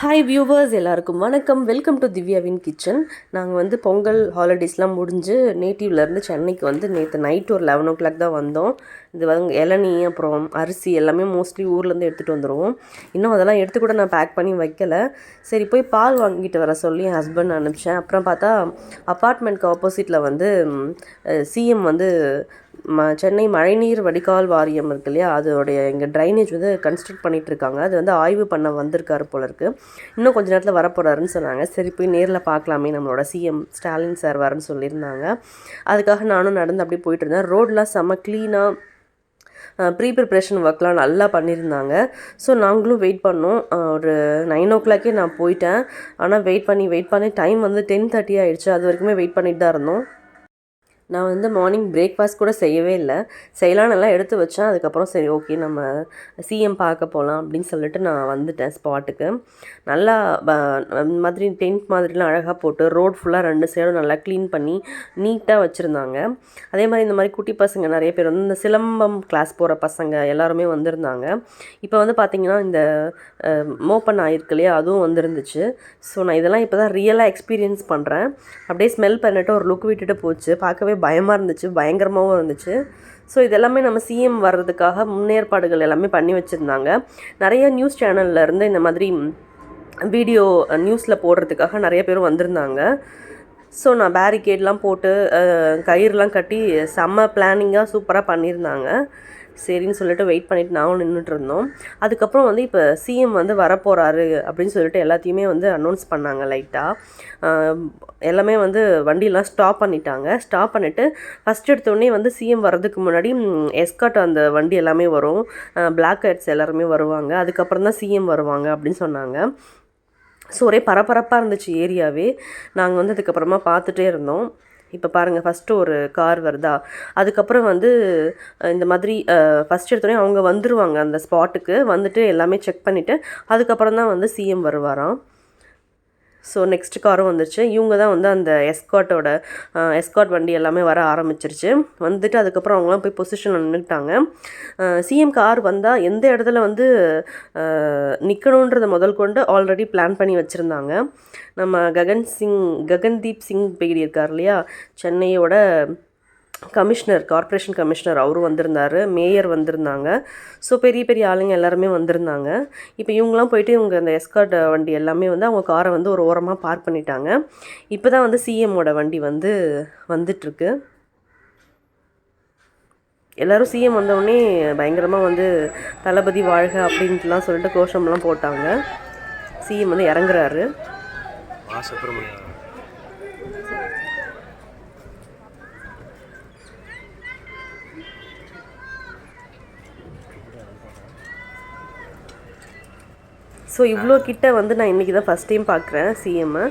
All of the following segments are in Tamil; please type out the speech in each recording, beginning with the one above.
ஹாய் வியூவர்ஸ் எல்லாருக்கும் வணக்கம். வெல்கம் டு திவ்யாவின் கிச்சன் நாங்கள் வந்து பொங்கல் ஹாலிடேஸ்லாம் முடிஞ்சு நேட்டிவ்லேருந்து சென்னைக்கு வந்து நேற்று நைட் ஒரு லெவன் ஓ கிளாக் தான் வந்தோம். இது வந்து இளநீ அப்புறம் அரிசி எல்லாமே மோஸ்ட்லி ஊர்லேருந்து எடுத்துகிட்டு வந்துடுவோம் இன்னும் அதெல்லாம் எடுத்து கூட நான் பேக் பண்ணி வைக்கல. சரி போய் பால் வாங்கிட்டு வர சொல்லி என் ஹஸ்பண்ட் அனுப்பிச்சேன். அப்புறம் பார்த்தா அப்பார்ட்மெண்ட்க்கு ஆப்போசிட்டில் வந்து சிஎம் வந்து ம சென்னை மழைநீர் வடிகால் வாரியம் இருக்கு இல்லையா? அதோடைய இங்கே ட்ரைனேஜ் வந்து கன்ஸ்ட்ரக்ட் பண்ணிகிட்டு இருக்காங்க. அது வந்து ஆய்வு பண்ண வந்திருக்காரு போல இருக்குது இன்னும் கொஞ்ச நேரத்தில் வரப்போகிறாருன்னு சொன்னாங்க. சரி போய் நேரில் பார்க்கலாமே. நம்மளோட சிஎம் ஸ்டாலின் சார் வரேன்னு சொல்லியிருந்தாங்க. அதுக்காக நானும் நடந்து அப்படியே போயிட்டு இருந்தேன். ரோடெலாம் செம்ம க்ளீனாக ப்ரீ ப்ரிப்ரேஷன் ஒர்க்லாம் நல்லா பண்ணியிருந்தாங்க. ஸோ நாங்களும் வெயிட் பண்ணோம். ஒரு நைன் ஓ கிளாக்கே நான் போயிட்டேன். ஆனால் வெயிட் பண்ணி வெயிட் பண்ணி டைம் வந்து டென் தேர்ட்டி ஆகிடுச்சு அது வரைக்குமே வெயிட் பண்ணிட்டு தான் இருந்தோம். நான் வந்து மார்னிங் பிரேக்ஃபாஸ்ட் கூட செய்யவே இல்லை. செய்யலாம்னு எல்லாம் எடுத்து வச்சேன். அதுக்கப்புறம் சரி ஓகே நம்ம சிஎம் பார்க்க போகலாம் அப்படின்னு சொல்லிட்டு நான் வந்துட்டேன் ஸ்பாட்டுக்கு நல்லா இந்த மாதிரி டென்ட் மாதிரிலாம் அழகாக போட்டு ரோட் ஃபுல்லாக ரெண்டு சைடும் நல்லா க்ளீன் பண்ணி நீட்டாக வச்சுருந்தாங்க. அதே மாதிரி இந்த மாதிரி குட்டி பசங்க நிறைய பேர் வந்து இந்த சிலம்பம் கிளாஸ் போகிற பசங்க எல்லாருமே வந்திருந்தாங்க. இப்போ வந்து பார்த்திங்கன்னா இந்த மோப்பன் ஆயிருக்கு இல்லையா அதுவும் வந்துருந்துச்சு. ஸோ நான் இதெல்லாம் இப்போ தான் ரியலாக எக்ஸ்பீரியன்ஸ் பண்ணுறேன் அப்படியே ஸ்மெல் பண்ணிட்டு ஒரு லுக் விட்டுட்டு போச்சு. பார்க்கவே பயமாக இருந்துச்சு பயங்கரமாகவும் இருந்துச்சு. ஸோ இதெல்லாமே நம்ம சிஎம் வர்றதுக்காக முன்னேற்பாடுகள் எல்லாமே பண்ணி வச்சுருந்தாங்க. நிறைய நியூஸ் சேனல்ல இருந்து இந்த மாதிரி வீடியோ நியூஸில் போடுறதுக்காக நிறைய பேர் வந்திருந்தாங்க. ஸோ நான் பேரிகேட்லாம் போட்டு கயிறுலாம் கட்டி செம்ம பிளானிங்காக சூப்பராக பண்ணியிருந்தாங்க. சரின்னு சொல்லிட்டு வெயிட் பண்ணிட்டு நாங்களும் நின்றுட்டு இருந்தோம் அதுக்கப்புறம் வந்து இப்போ சிஎம் வந்து வரப்போகிறாரு அப்படின்னு சொல்லிட்டு எல்லாத்தையுமே வந்து அனௌன்ஸ் பண்ணாங்க லைட்டாக எல்லாமே வந்து வண்டியெலாம் ஸ்டாப் பண்ணிட்டாங்க. ஸ்டாப் பண்ணிவிட்டு ஃபஸ்ட் எடுத்தோடனே வந்து சிஎம் வர்றதுக்கு முன்னாடி எஸ்காட் அந்த வண்டி எல்லாமே வரும். பிளாக் ஹெட்ஸ் எல்லாருமே வருவாங்க. அதுக்கப்புறம் தான் சிஎம் வருவாங்க அப்படின்னு சொன்னாங்க. ஸோ ஒரே பரபரப்பாக இருந்துச்சு ஏரியாவே. நாங்கள் வந்து அதுக்கப்புறமா பார்த்துட்டே இருந்தோம். இப்போ பாருங்கள் ஃபஸ்ட்டு ஒரு கார் வருதா? அதுக்கப்புறம் வந்து இந்த மாதிரி ஃபஸ்ட் எடுத்தோடனே அவங்க வந்துடுவாங்க அந்த ஸ்பாட்டுக்கு வந்துட்டு எல்லாமே செக் பண்ணிவிட்டு அதுக்கப்புறம் தான் வந்து சிஎம் வருவாராம். ஸோ நெக்ஸ்ட் காரும் வந்துருச்சு. இவங்க தான் வந்து அந்த எஸ்காட்டோட எஸ்காட் வண்டி எல்லாமே வர ஆரம்பிச்சிருச்சு. வந்துட்டு அதுக்கப்புறம் அவங்களாம் போய் பொசிஷனில் நின்றுட்டாங்க சிஎம் கார் வந்தால் எந்த இடத்துல வந்து நிற்கணுன்றத முதல் கொண்டு ஆல்ரெடி பிளான் பண்ணி வச்சுருந்தாங்க. நம்ம ககன் சிங் ககன்தீப் சிங் பேடி இருக்கார் இல்லையா? சென்னையோட கமிஷனர் கார்ப்பரேஷன் கமிஷனர் அவரும் வந்திருந்தார் மேயர் வந்திருந்தாங்க. ஸோ பெரிய பெரிய ஆளுங்க எல்லாருமே வந்திருந்தாங்க. இப்போ இவங்களாம் போயிட்டு இவங்க அந்த எஸ்கார்ட் வண்டி எல்லாமே வந்து அவங்க காரை வந்து ஒரு ஓரமாக பார்க் பண்ணிட்டாங்க. இப்போ தான் வந்து சிஎம்மோட வண்டி வந்து வந்துட்டுருக்கு. எல்லோரும் சிஎம் வந்தவுடனே பயங்கரமாக வந்து தளபதி வாழ்க அப்படின்ட்டுலாம் சொல்லிட்டு கோஷம்லாம் போட்டாங்க. சிஎம் வந்து இறங்குறாரு. ஸோ இவ்வளோ கிட்ட வந்து நான் இன்றைக்கி தான் ஃபஸ்ட் டைம் பார்க்குறேன் சிஎம்மை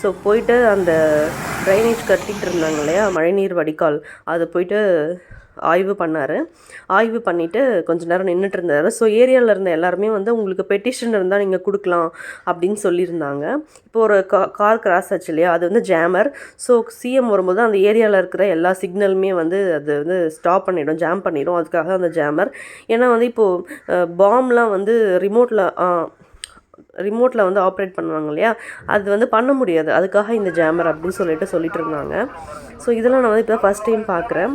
ஸோ போயிட்டு அந்த ட்ரைனேஜ் கட்டிட்டு இருந்தாங்க இல்லையா மழைநீர் வடிகால். அதை போயிட்டு ஆய்வு பண்ணார். ஆய்வு பண்ணிவிட்டு கொஞ்ச நேரம் நின்றுட்டு இருந்தார். ஸோ ஏரியாவில் இருந்த எல்லாருமே வந்து உங்களுக்கு பெட்டிஷன் இருந்தால் நீங்கள் கொடுக்கலாம் அப்படின்னு சொல்லியிருந்தாங்க. இப்போ ஒரு கா கார் கிராஸ் ஆச்சு இல்லையா அது வந்து ஜாமர் ஸோ சிஎம் வரும்போது அந்த ஏரியாவில் இருக்கிற எல்லா சிக்னலுமே வந்து அது வந்து ஸ்டாப் பண்ணிடும் ஜாம் பண்ணிடும். அதுக்காக அந்த ஜாமர் ஏன்னா வந்து இப்போது பாம்லாம் வந்து ரிமோட்டில் ரிமோட்டில் வந்து ஆப்ரேட் பண்ணுவாங்க இல்லையா? அது வந்து பண்ண முடியாது. அதுக்காக இந்த ஜாமர் அப்படின்னு சொல்லிட்டு சொல்லிட்டு இருந்தாங்க. ஸோ இதெல்லாம் நான் வந்து இப்போ தான் ஃபஸ்ட் டைம் பார்க்குறேன்.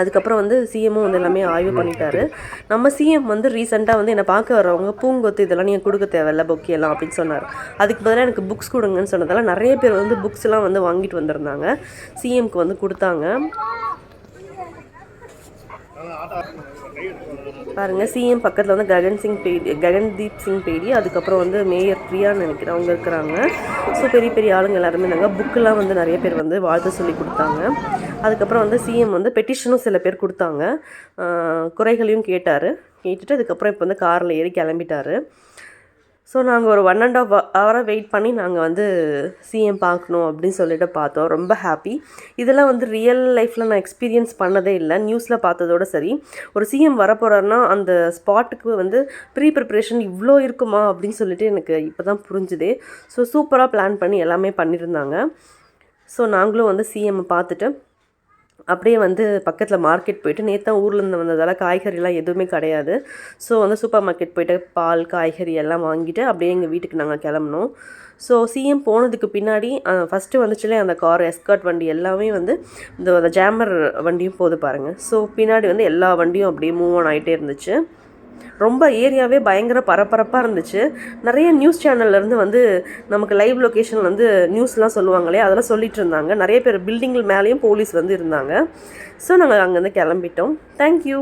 அதுக்கப்புறம் வந்து சிஎம்மும் வந்து எல்லாமே ஆய்வு பண்ணிட்டாரு. நம்ம சிஎம் வந்து ரீசெண்டாக வந்து என்னை பார்க்க வரவங்க பூங்கொத்து இதெல்லாம் நீங்கள் கொடுக்க தேவையில்ல பொக்கி எல்லாம் அப்படின்னு சொன்னார். அதுக்கு பதிலாக எனக்கு புக்ஸ் கொடுங்கன்னு சொன்னதால நிறைய பேர் வந்து புக்ஸ்லாம் வந்து வாங்கிட்டு வந்திருந்தாங்க. சிஎம்க்கு வந்து கொடுத்தாங்க. பாருங்கள் சிஎம் பக்கத்தில் வந்து ககன் சிங் பேடி ககன்தீப் சிங் பேடி அதுக்கப்புறம் வந்து மேயர் பிரியான்னு நினைக்கிறேன் அவங்க இருக்கிறாங்க. ஸோ பெரிய பெரிய ஆளுங்க எல்லாருமே இருந்தாங்க. புக்கெல்லாம் வந்து நிறைய பேர் வந்து வாழ்த்து சொல்லி கொடுத்தாங்க. அதுக்கப்புறம் வந்து சிஎம் வந்து பெட்டிஷனும் சில பேர் கொடுத்தாங்க. குறைகளையும் கேட்டார். கேட்டுட்டு அதுக்கப்புறம் இப்போ வந்து காரில் ஏறி கிளம்பிட்டாரு. ஸோ நாங்கள் ஒரு ஒன் அண்ட் ஆஃப் ஹவராக வெயிட் பண்ணி நாங்கள் வந்து சிஎம் பார்க்கணும் அப்படின்னு சொல்லிட்டு பார்த்தோம். ரொம்ப ஹாப்பி இதெல்லாம் வந்து ரியல் லைஃப்பில் நான் எக்ஸ்பீரியன்ஸ் பண்ணதே இல்லை. நியூஸில் பார்த்ததோட சரி. ஒரு சிஎம் வரப்போகிறாருன்னா அந்த ஸ்பாட்டுக்கு வந்து ப்ரீ ப்ரிப்ரேஷன் இவ்வளோ இருக்குமா அப்படின்னு சொல்லிட்டு எனக்கு இப்போ தான் புரிஞ்சுது ஸோ சூப்பராக பிளான் பண்ணி எல்லாமே பண்ணியிருந்தாங்க ஸோ நாங்களும் வந்து சிஎம் பார்த்துட்டு அப்படியே வந்து பக்கத்தில் மார்க்கெட் போயிட்டு நேற்று தான் ஊர்லேருந்து வந்ததால் காய்கறிலாம் எதுவுமே கிடையாது. ஸோ வந்து சூப்பர் மார்க்கெட் போயிட்டு பால் காய்கறி எல்லாம் வாங்கிட்டு அப்படியே எங்கள் வீட்டுக்கு நாங்கள் கிளம்புனோம். ஸோ சிஎம் போனதுக்கு பின்னாடி ஃபஸ்ட்டு வந்துச்சுலே அந்த கார் எஸ்கார்ட் வண்டி எல்லாமே வந்து இந்த ஜாமர் வண்டியும் போது பாருங்கள் ஸோ பின்னாடி வந்து எல்லா வண்டியும் அப்படியே மூவ் ஆன் ஆகிட்டே இருந்துச்சு. ரொம்ப ஏரியாவே பயங்கர பரபரப்பாக இருந்துச்சு. நிறைய நியூஸ் சேனல்லேருந்து வந்து நமக்கு லைவ் லொக்கேஷன் வந்து நியூஸ்லாம் சொல்லுவாங்களே அதெல்லாம் சொல்லிட்டு இருந்தாங்க. நிறைய பேர் பில்டிங்கில் மேலேயும் போலீஸ் வந்து இருந்தாங்க. ஸோ நாங்கள் அங்கேருந்து கிளம்பிட்டோம். தேங்க்யூ